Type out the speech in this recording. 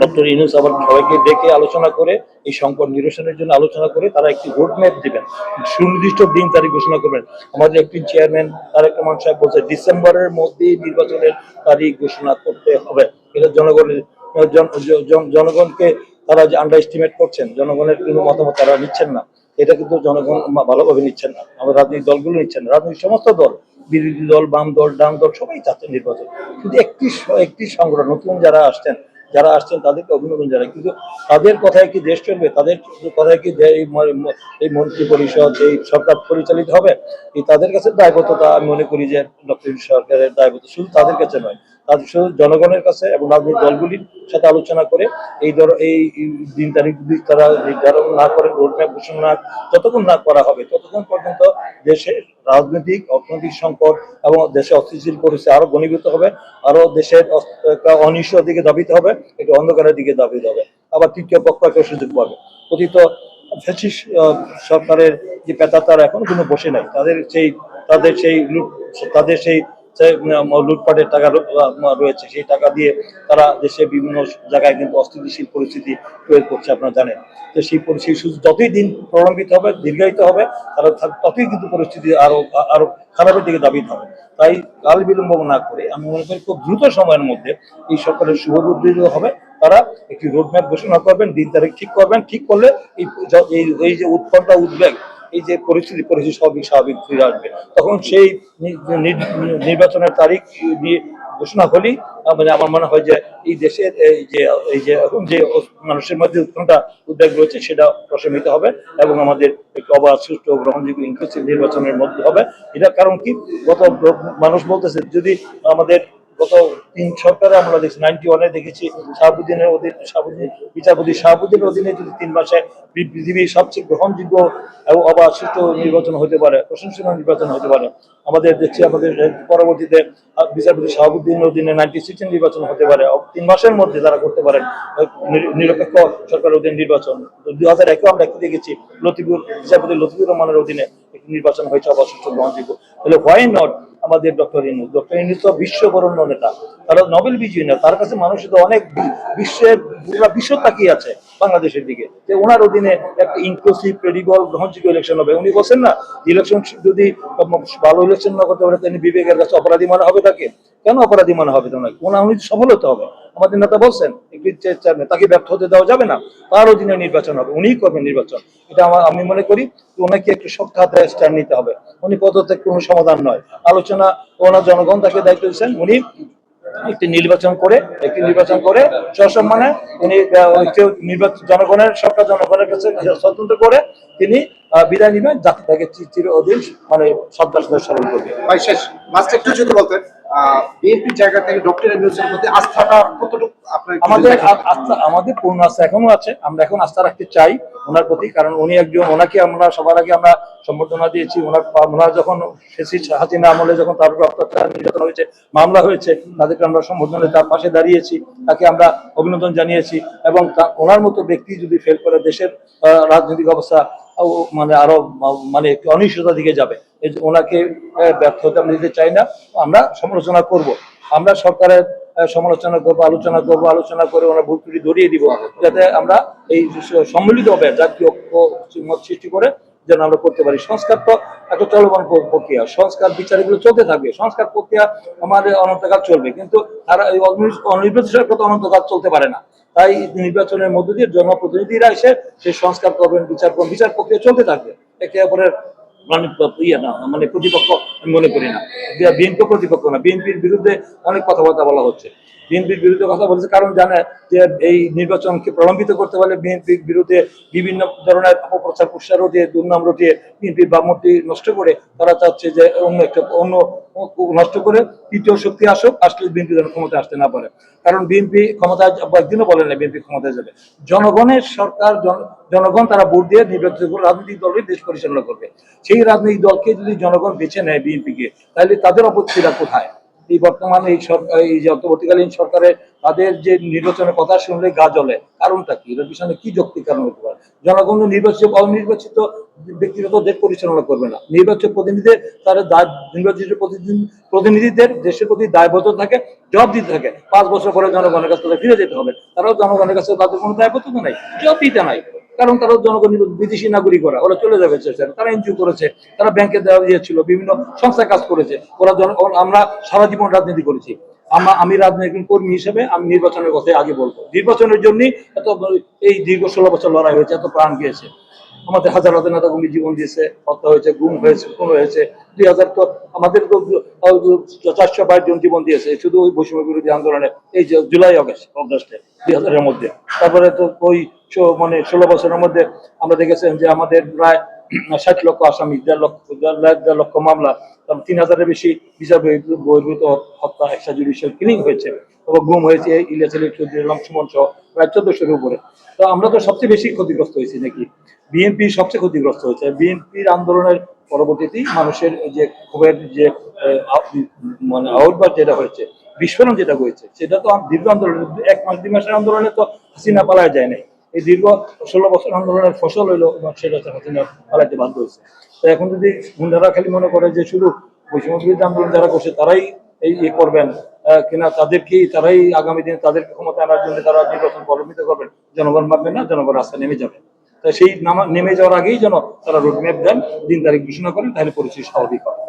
Doctor Yunus আবার সবাইকে ডেকে আলোচনা করে, এই সংকট নিরসনের জন্য আলোচনা করে তারা একটি রোড ম্যাপ দিবেন। সুনির্দিষ্ট দিন তারিখ ঘোষণা করবেন। আমাদের একটি চেয়ারম্যান তারেক রহমান সাহেব বলছে, ডিসেম্বরের মধ্যেই নির্বাচনের তারিখ ঘোষণা করতে হবে। এটা জনগণের, জন- জন- জনগণকে তারা যে আন্ডার এস্টিমেট করছেন, জনগণের কোনো মতামত তারা নিচ্ছেন না। এটা কিন্তু জনগণ ভালোভাবে নিচ্ছেন না। আমাদের রাজনৈতিক দলগুলো নিচ্ছেন না। রাজনৈতিক সমস্ত দল, বিরোধী দল, বাম দল, ডান দল, সবাই চাচ্ছেন নির্বাচন। কিন্তু একটি একটি সংগঠন, নতুন যারা আসছেন যারা আসছেন তাদেরকে অভিনন্দন জানাই। কিন্তু তাদের কথায় কি দেশ চলবে? তাদের কথায় কি এই মন্ত্রী পরিষদ, এই সরকার পরিচালিত হবে? তাদের কাছে দায়বদ্ধতা আমি মনে করি যে ডক্টর সরকারের দায়বদ্ধ শুধু তাদের কাছে নয় জনগণের কাছে এবং রাজনৈতিক দলগুলির সাথে আলোচনা করে এই ধর এই দিন তারিখ তারা নির্ধারণ না করে রোডম্যাপ ঘোষণা না যতক্ষণ না করা হবে ততক্ষণ পর্যন্ত দেশের রাজনৈতিক অর্থনৈতিক সংকট এবং দেশে অস্থিতিশীল পরিস্থিতি আরও ঘনীভূত হবে আরও দেশের অনিশ্চয় দিকে দাবিতে হবে একটু অন্ধকারের দিকে দাবিতে হবে। আবার তৃতীয় পক্ষ একটা সুযোগ পাবে। কথিত ফ্যাসিস্ট আহ, সরকারের যে পেতা তারা এখন কোনো বসে নাই। তাদের সেই তাদের সেই তাদের সেই লুটপাটের টাকা রয়েছে। সেই টাকা দিয়ে তারা দেশে বিভিন্ন জায়গায় কিন্তু অস্থিতিশীল পরিস্থিতি তৈরি করছে, আপনারা জানেন। তো সেই পরিস্থিতি যতই দিন প্রলম্বিত হবে, দীর্ঘায়িত হবে, তারা ততই কিন্তু পরিস্থিতি আরও আরও খারাপের দিকে দাবিত হবে। তাই কাল বিলম্ব না করে আমি মনে করি খুব দ্রুত সময়ের মধ্যে এই সরকারের শুভবুদ্ধি হবে, তারা একটি রোডম্যাপ ঘোষণা করবেন, দিন তারিখ ঠিক করবেন, ঠিক করলে এই এই- এই যে উৎকণ্ঠা উদ্বেগ এই যে পরিস্থিতি পরিস্থিতি সবই স্বাভাবিক ফিরে আসবে। তখন সেই নির্বাচনের তারিখ দিয়ে ঘোষণা হলেই মানে আমার মনে হয় যে এই দেশের, এই যে এই যে এখন যে মানুষের মধ্যে উৎকণ্ঠা উদ্বেগ রয়েছে, সেটা প্রশমিত হবে এবং আমাদের একটু অবাধ, সুষ্ঠু, গ্রহণযোগ্য ইনক্লুসিভ নির্বাচনের মধ্যে হবে। এটা কারণ কি? গত মানুষ বলতেছে, যদি আমাদের গত তিন সরকারে আমরা দেখছি নাইনটি ওয়ানে দেখেছি শাহাবুদ্দিনের অধীনে শাহাবুদ্দিন বিচারপতি শাহাবুদ্দিনের অধীনে যদি তিন মাসে পৃথিবীর সবচেয়ে গ্রহণযোগ্য এবং অবাধ নির্বাচন হতে পারে, প্রশংসনীয় নির্বাচন হতে পারে, আমাদের দেখছি আমাদের পরবর্তীতে বিচারপতি শাহাবুদ্দিনের অধীনে নাইনটি সিক্স নির্বাচন হতে পারে। তিন মাসের মধ্যে তারা করতে পারেন নিরপেক্ষ সরকারের অধীনে নির্বাচন। দুই হাজার একে আমরা একটি দেখেছি, লতিফুর বিচারপতি লতিফুর রহমানের অধীনে নির্বাচন হয়েছে সুষ্ঠু গ্রহণযোগ্য। তাহলে হোয়াই নট আমাদের ডক্টর ইনুস ডক্টর ইনুস তো বিশ্ববরণ্য নেতা। তারা নোবেল বিজয়ী না, তার কাছে মানুষ তো অনেক বিশ্বের বিশ্ব তাকিয়ে আছে। বাংলাদেশের দিকে। যে ওনার অধীনে একটা ইনক্লুসিভ ক্রেডিবল গ্রহণযোগ্য ইলেকশন হবে। উনি বলছেন না ইলেকশন যদি ভালো ইলেকশন না করতে পারে তিনি বিবেকের কাছে অপরাধী মনে হবে তাকে। কেন অপরাধী মনে হবে তোমার? ওনা উনি সফল হতে হবে। আমাদের নেতা বলছেন তাকে ব্যর্থ হতে দেওয়া যাবে না। তার অধীনে নির্বাচন হবে, উনিই করবেন নির্বাচন। এটা আমার আমি মনে করি ওনাকে একটু শক্ত হাতে স্ট্যান্ড নিতে হবে। উনি পদত্যাগ কোনো সমাধান নয়। আলোচনা, ওনার জনগণ তাকে দায়িত্ব দিচ্ছেন, উনি একটি নির্বাচন করে, একটি নির্বাচন করে সসম্মানে তিনি নির্বাচন, জনগণের সরকার জনগণের কাছে স্বতন্ত্র করে তিনি বিদায় নেবেন। যাতে তাকে চির অধীন মানে সাথে স্মরণ করবে। শেষ। মাস্টার একটু যদি বলতেন। বিএনপির জায়গা থেকে ডক্টর ইউনুসের প্রতি আস্থাটা কতটুকু আপনার আমাদের আস্থা আমাদের পূর্ণ আস্থা এখনও আছে। আমরা এখন আস্থা রাখতে চাই ওনার প্রতি কারণ উনি একজন ওনাকে আমরা সবার আগে আমরা সম্বর্ধনা দিয়েছি। ওনার ওনার যখন শেষি হাসিনা আমলে যখন তার অত্যাচার নির্যাতন হয়েছে মামলা হয়েছে তাদেরকে আমরা সম্বর্ধনা তার পাশে দাঁড়িয়েছি তাকে আমরা অভিনন্দন জানিয়েছি। এবং ওনার মতো ব্যক্তি যদি ফেল করে দেশের রাজনৈতিক অবস্থা মানে আরও মানে একটু অনিশ্চয়তার দিকে যাবে। ওনাকে ব্যর্থতা ব্যর্থ হতে আমরা দিতে চাই না আমরা সমালোচনা করব। আমরা সরকারের সমালোচনা করব আলোচনা করব আলোচনা করে ওনার ভুল ত্রুটি ধরিয়ে দিব যাতে আমরা এই সম্মিলিতভাবে সম্মিলিত হবে জাতীয় ঐক্য সৃষ্টি করে যেন আমরা করতে পারি। সংস্কার তো একটা চলমান প্রক্রিয়া। সংস্কার বিচার এগুলো চলতে থাকবে। সংস্কার প্রক্রিয়া আমাদের অনন্তকাল চলবে। কিন্তু তারা এই অনির্বাচিত সরকার তো অনন্তকাল চলতে পারে না। তাই নির্বাচনের মধ্য দিয়ে জনপ্রতিনিধিরা এসে সেই সংস্কার করবেন, বিচার করবেন। বিচার প্রক্রিয়া চলতে থাকবে। একে অপরের মানে ইয়ে না মানে প্রতিপক্ষ আমি মনে করি না। বিএনপি প্রতিপক্ষ না। বিএনপির বিরুদ্ধে অনেক কথাবার্তা বলা হচ্ছে। বিএনপির বিরুদ্ধে কথা বলছে। কারণ জানে যে এই নির্বাচনকে প্রলম্বিত করতে পারলে বিএনপির বিরুদ্ধে বিভিন্ন ধরনের অপপ্রচার প্রসার রটিয়ে দুর্নাম রটিয়ে বিএনপির বামটি নষ্ট করে তারা চাচ্ছে যে অন্য একটা, অন্য নষ্ট করে তৃতীয় শক্তি আসুক, আসলে বিএনপি যেন ক্ষমতায় আসতে না পারে। কারণ বিএনপি ক্ষমতায় একদিনও বলেন না বিএনপি ক্ষমতায় যাবে। জনগণের সরকার, জন- জনগণ তারা ভোট দিয়ে নির্বাচিত করে রাজনৈতিক দলের দেশ পরিচালনা করবে। সেই রাজনৈতিক দলকে যদি জনগণ বেছে নেয় বিএনপিকে, তাহলে তাদের অপত্তিটা কোথায়? এই বর্তমানে এই সরকার এই যে অন্তর্বর্তীকালীন সরকারের তাদের যে নির্বাচনের কথা শুনলে গা জ্বলে। কারণটা কি? এর পিছনে কি যৌক্তিক কারণ হতে পারে? জনগণ নির্বাচিত, অনির্বাচিত ব্যক্তিগত দেশ পরিচালনা করবে না। নির্বাচিত প্রতিনিধিদের, তারা দায়- নির্বাচিত প্রতিনিধি- প্রতিনিধিদের দেশের প্রতি দায়বদ্ধ থাকে জব দিতে থাকে। পাঁচ বছর পরে জনগণের কাছে তাদের ফিরে যেতে হবে। তারাও জনগণের কাছে তাদের কোনো দায়বদ্ধতা নাই জবাব দিতে নাই। কারণ তারা জনগণ বিদেশি নাগরিক ওরা ওরা চলে যাবে তারা এনজিও করেছে, তারা ব্যাংকে দেওয়া দিয়েছিল, বিভিন্ন সংস্থায় কাজ করেছে। ওরা ওরা- আমরা সারা জীবন রাজনীতি করেছি। আমরা আমি রাজনৈতিক কর্মী হিসেবে আমি নির্বাচনের কথাই আগে বলব। নির্বাচনের জন্যই এত এই দীর্ঘ ষোলো বছর লড়াই হয়েছে, এত প্রাণ গিয়েছে। আমাদের হাজার হাজার নেতা কর্মী জীবন দিয়েছে, হত্যা হয়েছে, গুম হয়েছে, খুন হয়েছে, দুই হাজার তো আমাদের তো চারশো বাইশ জন জীবন দিয়েছে শুধু ওই বৈষম্য বিরোধী আন্দোলনে, এই যে জুলাই অগস্ট অগস্টে, দুই হাজারের মধ্যে। তারপরে তো ওই মানে ষোলো বছরের মধ্যে আমরা দেখেছেন যে আমাদের প্রায় ষাট লক্ষ আসামি, দেড় লক্ষ দেড় লক্ষ মামলা তিন হাজারের বেশি বিচার বহির্ভূত হত্যা জুডিশিয়াল কিলিং হয়েছে, তারপর গুম হয়েছে চৌধুরী সুমন সহ প্রায় চোদ্দশোর উপরে। তো আমরা তো সবচেয়ে বেশি ক্ষতিগ্রস্ত হয়েছি নাকি? বিএনপি সবচেয়ে ক্ষতিগ্রস্ত হয়েছে। বিএনপির আন্দোলনের পরবর্তীতেই মানুষের যে ক্ষোভের যে মানে আউটবার যেটা হয়েছে, বিস্ফোরণ যেটা হয়েছে, সেটা তো দীর্ঘ আন্দোলন এক মাস, দুই মাসের আন্দোলনে তো হাসিনা পালায় যায় নাই। এই দীর্ঘ ষোলো বছর আন্দোলনের ফসল হইল হচ্ছে হাসিনা পালাইতে বাধ্য হয়েছে। তো এখন যদি গুন্ডারা খালি মনে করে যে শুধু বৈষম্য বিরোধী আন্দোলন যারা করছে, তারাই এই ইয়ে করবেন কিনা তাদেরকেই তারাই আগামী দিনে তাদেরকে ক্ষমতা আনার জন্য তারা নির্বাচন প্রলম্বিত করবেন? জনগণ ভাববে না, জনগণ রাস্তায় নেমে যাবে। সেই নামা নেমে যাওয়ার আগেই যেন তারা রোডম্যাপ দেন, দিন তারিখ ঘোষণা করেন, তাহলে পরিস্থিতি স্বাভাবিক হয়